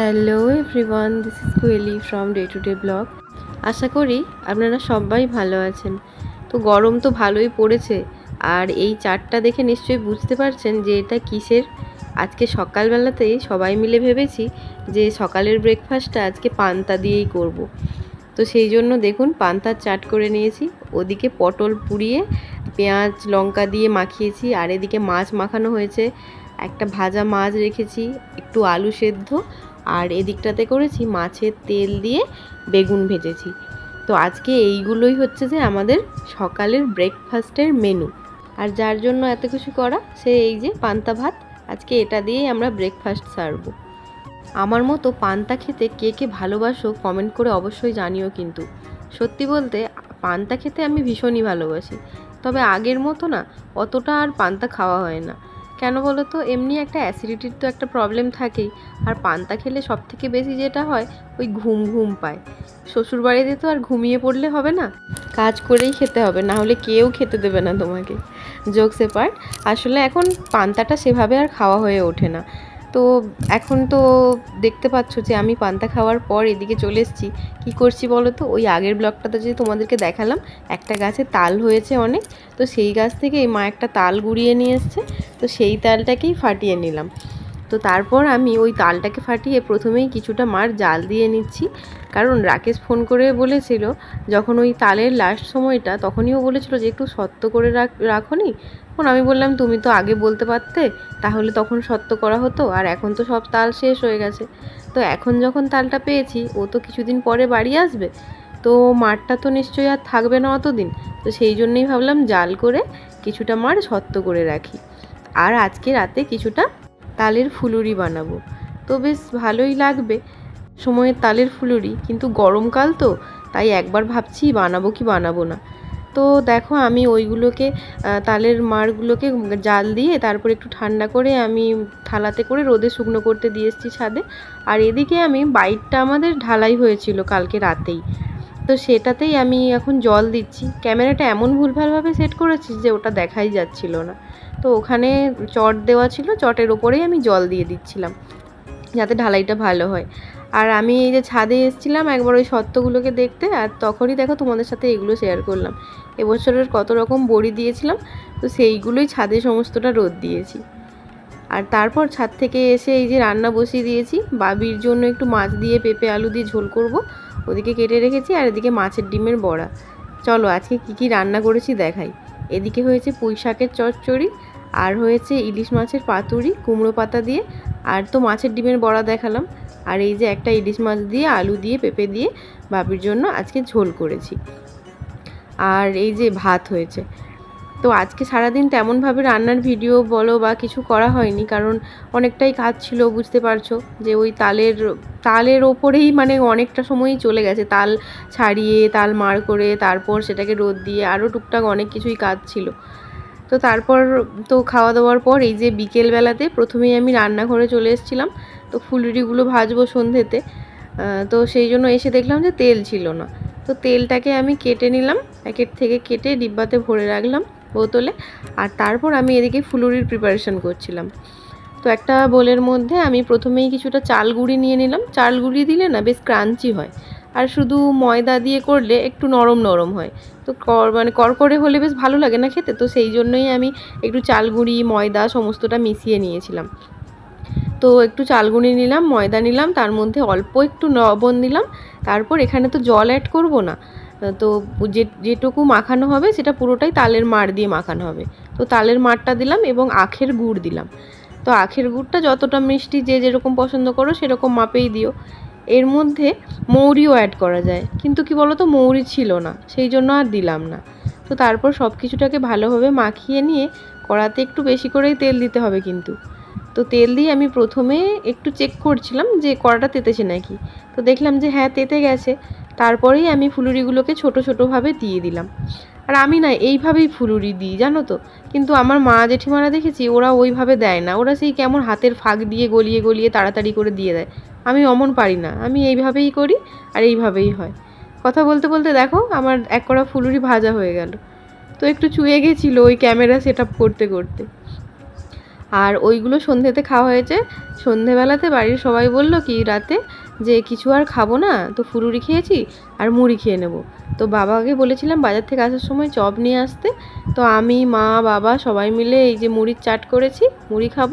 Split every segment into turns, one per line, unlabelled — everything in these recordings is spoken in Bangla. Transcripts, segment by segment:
Hello everyone, this is Koyeli from day to day blog. আশা করি আপনারা সবাই ভালো আছেন। তো গরম তো ভালোই পড়েছে, আর এই চারটা দেখে নিশ্চয়ই বুঝতে পারছেন যে এটা কিসের? আজকে সকালবেলাতেই সবাই মিলে ভেবেছি যে সকালের ব্রেকফাস্টটা আজকে পান্তা দিয়েই করব। তো সেই জন্য দেখুন পান্তার চাট করে নিয়েছি, ওদিকে পটল পুড়িয়ে, পেঁয়াজ, লঙ্কা দিয়ে মাখিয়েছি, আর এদিকে মাছ মাখানো হয়েছে। একটা ভাজা মাছ রেখেছি, একটু আলু সেদ্ধ আর এদিকটাতে করেছি মাছের তেল দিয়ে বেগুন ভেজেছি। তো আজকে এইগুলোই হচ্ছে যে আমাদের সকালের ব্রেকফাস্টের মেনু আর যার জন্য এত কিছু করা, সে এই যে পান্তা ভাত, আজকে এটা দিয়েই আমরা ব্রেকফাস্ট সারবো। আমার মতো পান্তা খেতে কে কে ভালোবাসো কমেন্ট করে অবশ্যই জানিও কিন্তু। সত্যি বলতে, পান্তা খেতে আমি ভীষণই ভালোবাসি। তবে আগের মতো না, অতটা আর পান্তা খাওয়া হয় না। কেন বলো তো? এমনি একটা অ্যাসিডিটির তো একটা প্রবলেম থাকেই। আর পান্তা খেলে সব থেকে বেশি যেটা হয়, ওই ঘুম ঘুম পায়। শ্বশুর বাড়িতে তো আর ঘুমিয়ে পড়লে হবে না। কাজ করেই খেতে হবে, না হলে কেউ খেতে দেবে না তোমাকে। জোকসে পার্ট আসলে এখন পান্তাটা সেভাবে আর খাওয়া হয়ে ওঠে না। তো এখন তো দেখতে পাচ্ছ যে আমি পান্তা খাওয়ার পর এদিকে চলে এসেছি। কী করছি বলো তো? ওই আগের ব্লগটাতে যে তোমাদেরকে দেখালাম, একটা গাছে তাল হয়েছে অনেক। তো সেই গাছ থেকে মা একটা তাল গুড়িয়ে নিয়ে এসছে। তো সেই তালটাকেই ফাটিয়ে নিলাম। তো তারপর আমি ওই তালটাকে ফাটিয়ে প্রথমেই কিছুটা মার জাল দিয়ে নিচ্ছি। কারণ রাকেশ ফোন করে বলেছিল, যখন ওই তালের লাস্ট সময়টা, তখনই ও বলেছিল যে, একটু সত্য করে রাখ, রাখনি? তখন আমি বললাম, তুমি তো আগে বলতে পারতে, তাহলে তখন সত্য করা হতো, আর এখন তো সব তাল শেষ হয়ে গেছে। তো এখন যখন তালটা পেয়েছি, ও তো কিছুদিন পরে বাড়ি আসবে। তো মারটা তো নিশ্চয়ই আর থাকবে না অতদিন। তো সেই জন্যই ভাবলাম, জাল করে কিছুটা মার সত্য করে রাখি। আর আজকে রাতে কিছুটা তালের ফুলুরি বানাবো। তো বেশ ভালোই লাগবে। সময়ের তালের ফুলুরি, কিন্তু গরমকাল তো, তাই একবার ভাবছি বানাবো কি বানাবো না। তো দেখো আমি ওইগুলোকে তালের মাড়গুলোকে জাল দিয়ে তারপর একটু ঠান্ডা করে আমি থালাতে করে রোদে শুকনো করতে দিয়ে এসেছি ছাদে। আর এদিকে আমি বাইকটা আমাদের ঢালাই হয়েছিল কালকে রাতেই। তো সেটাতেই আমি এখন জল দিচ্ছি। ক্যামেরাটা এমন ভুলভালভাবে সেট করেছি যে ওটা দেখাই যাচ্ছিল না। তো ওখানে চট দেওয়া ছিল, চটের ওপরেই আমি জল দিয়ে দিচ্ছিলাম, যাতে ঢালাইটা ভালো হয়। আর আমি এই যে ছাদে এসেছিলাম একবার ওই সত্যগুলোকে দেখতে, আর তখনই দেখো তোমাদের সাথে এগুলো শেয়ার করলাম। এবছরের কত রকম বড়ি দিয়েছিলাম, তো সেইগুলোই ছাদে সমস্তটা রোদ দিয়েছি। আর তারপর ছাদ থেকে এসে এই যে রান্না বসিয়ে দিয়েছি, বাবির জন্য একটু মাছ দিয়ে পেঁপে আলু দিয়ে ঝোল করব, ওদিকে কেটে রেখেছি আর এদিকে মাছের ডিমের বড়া। চলো আজকে কি কি রান্না করেছি দেখাই। এদিকে হয়েছে পুঁই শাকের চচ্চড়ি আর হয়েছে ইলিশ মাছের পাতুরি, কুমড়ো পাতা দিয়ে, আর তো মাছের ডিমের বড়া দেখালাম। আর এই যে একটা ইলিশ মাছ দিয়ে, আলু দিয়ে, পেঁপে দিয়ে বাপির জন্য আজকে ঝোল করেছি। আর এই যে ভাত হয়েছে। তো আজকে সারাদিন তেমনভাবে রান্নার ভিডিও বলো বা কিছু করা হয়নি, কারণ অনেকটাই কাজ ছিল, বুঝতে পারছ, যে ওই তালের তালের ওপরেই মানে অনেকটা সময়ই চলে গেছে। তাল ছাড়িয়ে, তাল মার করে, তারপর সেটাকে রোদ দিয়ে আরও টুকটাক অনেক কিছুই কাজ ছিল। তো তারপর তো খাওয়া দাওয়ার পর এই যে বিকেলবেলাতে প্রথমেই আমি রান্নাঘরে চলে এসেছিলাম। তো ফুলুরিগুলো ভাজবো সন্ধেতে। তো সেই জন্য এসে দেখলাম যে তেল ছিল না। তো তেলটাকে আমি কেটে নিলাম, প্যাকেট থেকে কেটে ডিব্বাতে ভরে রাখলাম বোতলে। আর তারপর আমি এদিকে ফুলুরির প্রিপারেশন করছিলাম। তো একটা বোলের মধ্যে আমি প্রথমেই কিছুটা চাল গুঁড়ি নিয়ে নিলাম। চাল গুঁড়ি দিলে না বেশ ক্রাঞ্চি হয়। আর শুধু ময়দা দিয়ে করলে একটু নরম নরম হয়। তো কর মানে করকরে হলে বেশ ভালো লাগে না খেতে, তো সেই জন্যই আমি একটু চাল গুঁড়ি ময়দা সমস্তটা মিশিয়ে নিয়েছিলাম। তো একটু চালগুঁড়ি নিলাম, ময়দা নিলাম, তার মধ্যে অল্প একটু লবণ দিলাম, তারপর এখানে তো জল অ্যাড করব না। তো যে, যেটুকু মাখানো হবে সেটা পুরোটাই তালের মাড় দিয়ে মাখানো হবে। তো তালের মাড়টা দিলাম এবং আখের গুড় দিলাম। তো আখের গুড়টা যতটা মিষ্টি যে, যেরকম পছন্দ করো সেরকম মাপেই দিও। এর মধ্যে মৌরিও অ্যাড করা যায়। কিন্তু কি বলো তো মৌরি ছিল না, সেই জন্য আর দিলাম না। তো তারপর সব কিছুটাকে ভালোভাবে মাখিয়ে নিয়ে কড়াতে একটু বেশি করেই তেল দিতে হবে কিন্তু। তো তেল দিয়ে আমি প্রথমে একটু চেক করছিলাম যে কড়াটা তেতেছে নাকি। তো দেখলাম যে হ্যাঁ তেতে গেছে। তারপরেই আমি ফুলুরিগুলোকে ছোট ছোটোভাবে দিয়ে দিলাম। আর আমি না এইভাবেই ফুলুরি দিই, জানো তো? কিন্তু আমার মা জেঠিমারা দেখেছি, ওরা ওইভাবে দেয় না। ওরা সেই কেমন হাতের ফাঁক দিয়ে গলিয়ে গলিয়ে তাড়াতাড়ি করে দিয়ে দেয়। আমি অমন পারি না। আমি এইভাবেই করি আর এইভাবেই হয়। কথা বলতে বলতে দেখো আমার এক কড়া ফুলুরি ভাজা হয়ে গেল। তো একটু চুয়ে গেছিল ওই ক্যামেরা সেট করতে করতে। আর ওইগুলো সন্ধেতে খাওয়া হয়েছে। সন্ধেবেলাতে বাড়ির সবাই বলল কি, রাতে যে কিছু আর খাব না, তো ফুরুরি খেয়েছি আর মুড়ি খেয়ে নেব। তো বাবাকে বলেছিলাম বাজার থেকে আসার সময় চপ নিয়ে আসতে, তো আমি, মা, বাবা সবাই মিলে এই যে মুড়ির চাট করেছি, মুড়ি খাব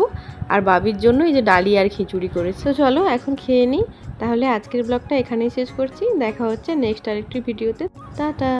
আর বাবির জন্য এই যে ডালি আর খিচুড়ি করেছি। তো চলো এখন খেয়ে নিই, তাহলে আজকের ব্লগটা এখানেই শেষ করছি, দেখা হচ্ছে নেক্সট আরেকটি ভিডিওতে। টাটা।